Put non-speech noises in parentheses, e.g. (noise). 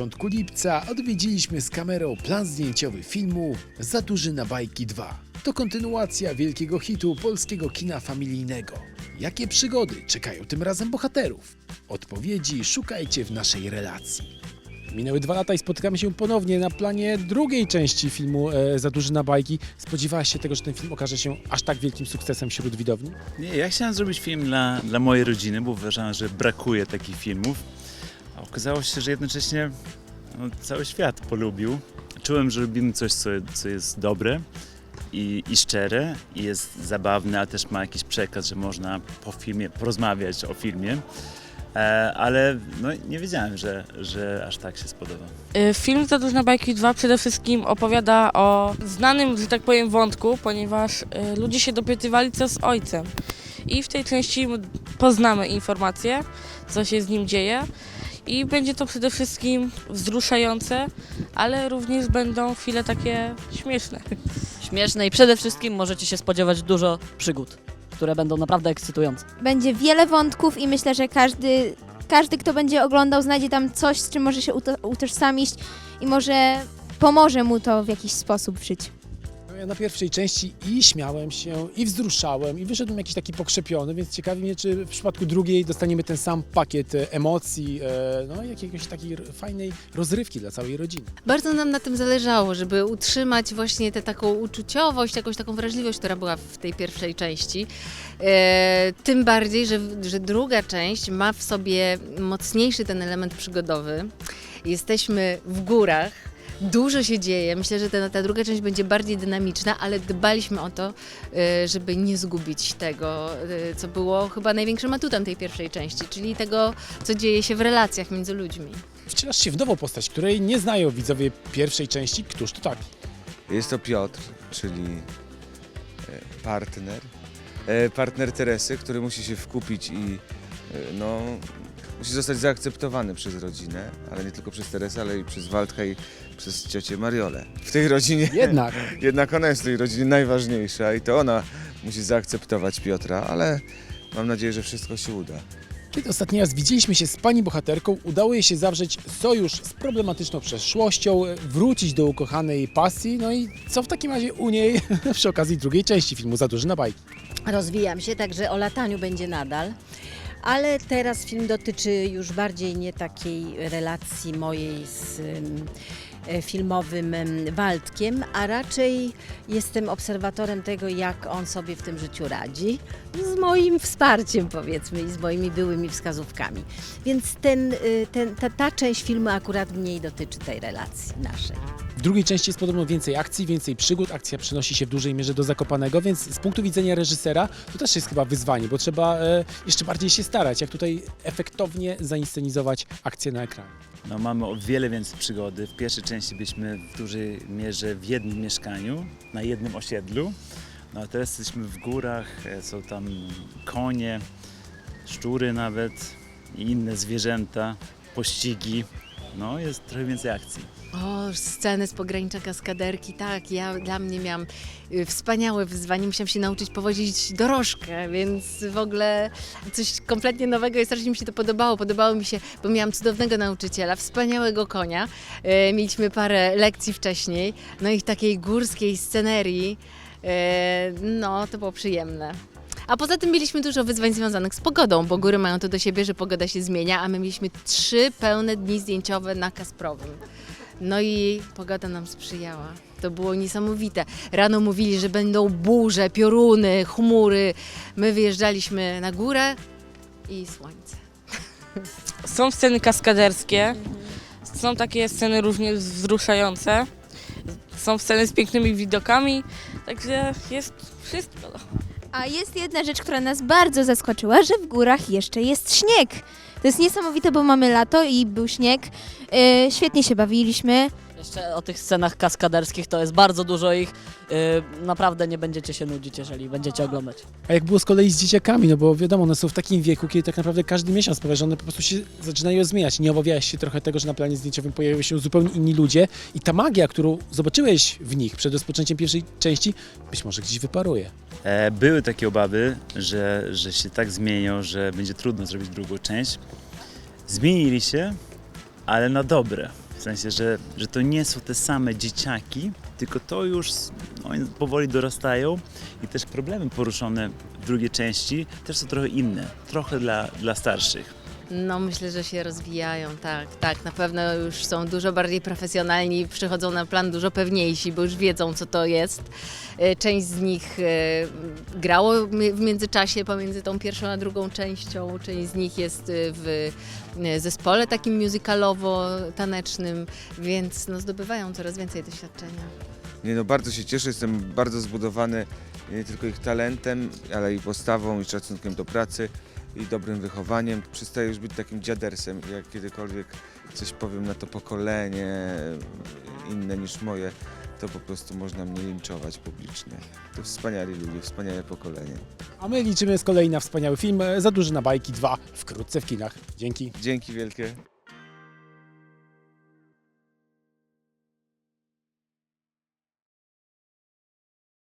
początku lipca odwiedziliśmy z kamerą plan zdjęciowy filmu Za duży na bajki 2. To kontynuacja wielkiego hitu polskiego kina familijnego. Jakie przygody czekają tym razem bohaterów? Odpowiedzi szukajcie w naszej relacji. Minęły dwa lata i spotykamy się ponownie na planie drugiej części filmu e, Za duży na bajki. Spodziewałaś się tego, że ten film okaże się aż tak wielkim sukcesem wśród widowni? Nie, ja chciałem zrobić film dla, dla mojej rodziny, bo uważałem, że brakuje takich filmów. Okazało się, że jednocześnie no, cały świat polubił. Czułem, że robimy coś, co, co jest dobre i, i szczere, i jest zabawne, a też ma jakiś przekaz, że można po filmie porozmawiać o filmie. E, ale no, nie wiedziałem, że, że aż tak się spodoba. Y, Film Za duże na bajki 2 przede wszystkim opowiada o znanym, że tak powiem, wątku, ponieważ y, ludzie się dopytywali, co z ojcem. I w tej części poznamy informacje, co się z nim dzieje. I będzie to przede wszystkim wzruszające, ale również będą chwile takie śmieszne. śmieszne i przede wszystkim możecie się spodziewać dużo przygód, które będą naprawdę ekscytujące. Będzie wiele wątków i myślę, że każdy, każdy kto będzie oglądał, znajdzie tam coś, z czym może się uto- utożsamić i może pomoże mu to w jakiś sposób w życiu. Ja na pierwszej części i śmiałem się, i wzruszałem, i wyszedłem jakiś taki pokrzepiony, więc ciekawi mnie, czy w przypadku drugiej dostaniemy ten sam pakiet e, emocji, e, no jakiegoś takiej fajnej rozrywki dla całej rodziny. Bardzo nam na tym zależało, żeby utrzymać właśnie tę taką uczuciowość, jakąś taką wrażliwość, która była w tej pierwszej części. E, tym bardziej, że, że druga część ma w sobie mocniejszy ten element przygodowy. Jesteśmy w górach. Dużo się dzieje. Myślę, że ta, ta druga część będzie bardziej dynamiczna, ale dbaliśmy o to, e, żeby nie zgubić tego, e, co było chyba największym atutem tej pierwszej części, czyli tego, co dzieje się w relacjach między ludźmi. Wcielasz się w nową postać, której nie znają widzowie pierwszej części. Któż to taki? Jest to Piotr, czyli e, partner. E, Partner Teresy, który musi się wkupić i e, no, musi zostać zaakceptowany przez rodzinę, ale nie tylko przez Teresę, ale i przez Waldka i przez ciocię Mariolę. W tej rodzinie (laughs) Jednak. jednak ona jest w tej rodzinie najważniejsza i to ona musi zaakceptować Piotra, ale mam nadzieję, że wszystko się uda. Kiedy ostatni raz widzieliśmy się z pani bohaterką, udało jej się zawrzeć sojusz z problematyczną przeszłością, wrócić do ukochanej pasji, no i co w takim razie u niej (laughs) przy okazji drugiej części filmu Za duży na bajki? Rozwijam się, także o lataniu będzie nadal. Ale teraz film dotyczy już bardziej nie takiej relacji mojej z filmowym ym, Waldkiem, a raczej jestem obserwatorem tego, jak on sobie w tym życiu radzi, z moim wsparciem powiedzmy i z moimi byłymi wskazówkami. Więc ten, y, ten, ta, ta część filmu akurat mniej dotyczy tej relacji naszej. W drugiej części jest podobno więcej akcji, więcej przygód. Akcja przenosi się w dużej mierze do Zakopanego, więc z punktu widzenia reżysera to też jest chyba wyzwanie, bo trzeba e, jeszcze bardziej się starać, jak tutaj efektownie zainscenizować akcję na ekranie. No, mamy o wiele więcej przygody. W pierwszej części byliśmy w dużej mierze w jednym mieszkaniu, na jednym osiedlu. No a teraz jesteśmy w górach, e, są tam konie, szczury nawet i inne zwierzęta, pościgi. No jest trochę więcej akcji. O, sceny z pogranicza kaskaderki, tak, ja dla mnie miałam y, wspaniałe wyzwanie, musiałam się nauczyć powozić dorożkę, więc w ogóle coś kompletnie nowego i strasznie mi się to podobało, podobało mi się, bo miałam cudownego nauczyciela, wspaniałego konia, y, mieliśmy parę lekcji wcześniej, no i takiej górskiej scenerii, y, no to było przyjemne. A poza tym mieliśmy dużo wyzwań związanych z pogodą, bo góry mają to do siebie, że pogoda się zmienia, a my mieliśmy trzy pełne dni zdjęciowe na Kasprowym. No i pogoda nam sprzyjała. To było niesamowite. Rano mówili, że będą burze, pioruny, chmury. My wyjeżdżaliśmy na górę i słońce. (laughs) Są sceny kaskaderskie, są takie sceny również wzruszające, są sceny z pięknymi widokami, także jest wszystko. A jest jedna rzecz, która nas bardzo zaskoczyła, że w górach jeszcze jest śnieg. To jest niesamowite, bo mamy lato i był śnieg. Yy, świetnie się bawiliśmy. Jeszcze o tych scenach kaskaderskich to jest bardzo dużo ich. Yy, naprawdę nie będziecie się nudzić, jeżeli będziecie oglądać. A jak było z kolei z dzieciakami, no bo wiadomo, one są w takim wieku, kiedy tak naprawdę każdy miesiąc sprawia, że one po prostu się zaczynają zmieniać. Nie obawiałeś się trochę tego, że na planie zdjęciowym pojawią się zupełnie inni ludzie i ta magia, którą zobaczyłeś w nich przed rozpoczęciem pierwszej części, być może gdzieś wyparuje. E, były takie obawy, że, że się tak zmienią, że będzie trudno zrobić drugą część. Zmienili się, ale na dobre. W sensie, że, że to nie są te same dzieciaki, tylko to już oni powoli dorastają i też problemy poruszone w drugiej części też są trochę inne, trochę dla, dla starszych. No myślę, że się rozwijają, tak, tak. Na pewno już są dużo bardziej profesjonalni, przychodzą na plan dużo pewniejsi, bo już wiedzą, co to jest. E, Część z nich e, grało w międzyczasie pomiędzy tą pierwszą a drugą częścią, część z nich jest e, w zespole takim musicalowo-tanecznym, więc no, zdobywają coraz więcej doświadczenia. Nie no, bardzo się cieszę, jestem bardzo zbudowany nie tylko ich talentem, ale i postawą i szacunkiem do pracy i dobrym wychowaniem. Przestaję już być takim dziadersem jak kiedykolwiek coś powiem na to pokolenie inne niż moje, to po prostu można mnie linczować publicznie. To wspaniali ludzie, wspaniałe pokolenie. A my liczymy z kolei na wspaniały film Zadłużona bajki 2 wkrótce w kinach. Dzięki. Dzięki wielkie.